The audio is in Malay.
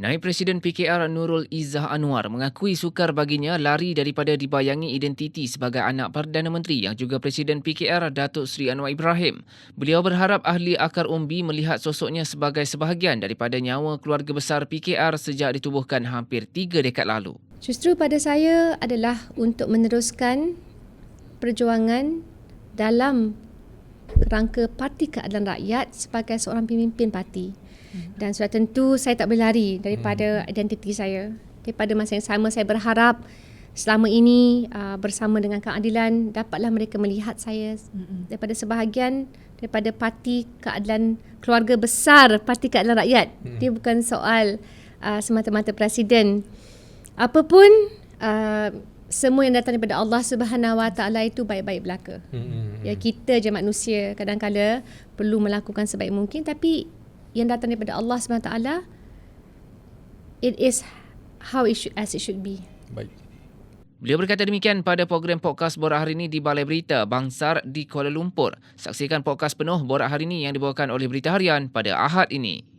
Naib Presiden PKR Nurul Izzah Anwar mengakui sukar baginya lari daripada dibayangi identiti sebagai anak Perdana Menteri yang juga Presiden PKR Datuk Seri Anwar Ibrahim. Beliau berharap ahli akar umbi melihat sosoknya sebagai sebahagian daripada nyawa keluarga besar PKR sejak ditubuhkan hampir tiga dekad lalu. Justru pada saya adalah untuk meneruskan perjuangan dalam rangka Parti Keadilan Rakyat sebagai seorang pemimpin parti. Dan sudah tentu saya tak boleh lari daripada identiti saya. Daripada masa yang sama saya berharap selama ini uh, bersama dengan keadilan dapatlah mereka melihat saya daripada sebahagian daripada parti keadilan keluarga besar parti keadilan rakyat. Dia bukan soal uh, semata-mata presiden. Apapun uh, semua yang datang daripada Allah Subhanahu Wa Taala itu baik-baik belaka. Ya kita je manusia kadang-kala perlu melakukan sebaik mungkin tapi yang datang daripada Allah SWT it is how it should, as it should be. Baik. Beliau berkata demikian pada program podcast Borak Hari ini di Balai Berita Bangsar di Kuala Lumpur. Saksikan podcast penuh Borak Hari ini yang dibawakan oleh Berita Harian pada Ahad ini.